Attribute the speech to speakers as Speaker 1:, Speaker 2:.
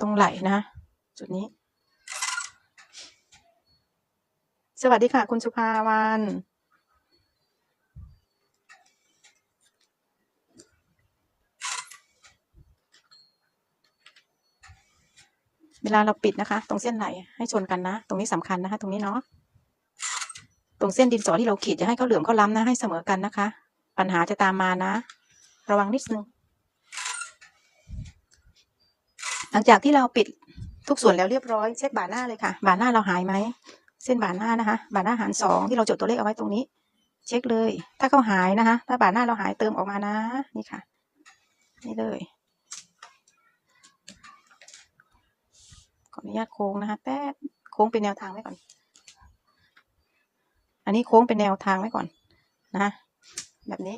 Speaker 1: ตรงไหล่นะ จุดนี้ สวัสดีค่ะ คุณสุภาวันเวลาเราปิดนะคะ ตรงเส้นไหลให้ชนกันนะ ตรงนี้สำคัญนะคะ ตรงนี้เนาะตรงเส้นดินสอที่เราขีดจะให้เขาเหลื่อมเขาล้ำนะให้เสมอกันนะคะ ปัญหาจะตามมานะ ระวังนิดนึง หลังจากที่เราปิดทุกส่วนแล้วเรียบร้อยเช็คบาหน้าเลยค่ะบาหน้าเราหายไหมเส้นบาหน้านะคะบาหน้าหารสองที่เราจดตัวเลขเอาไว้ตรงนี้ เช็คเลย ถ้าเขาหายนะคะ ถ้าบาหน้าเราหายเติมออกมานะ นี่ค่ะ นี่เลยขออนุญาตโค้งนะคะแป๊บโค้งเป็นแนวทางไว้ก่อน อันนี้โค้งเป็นแนวทางไว้ก่อนนะ แบบนี้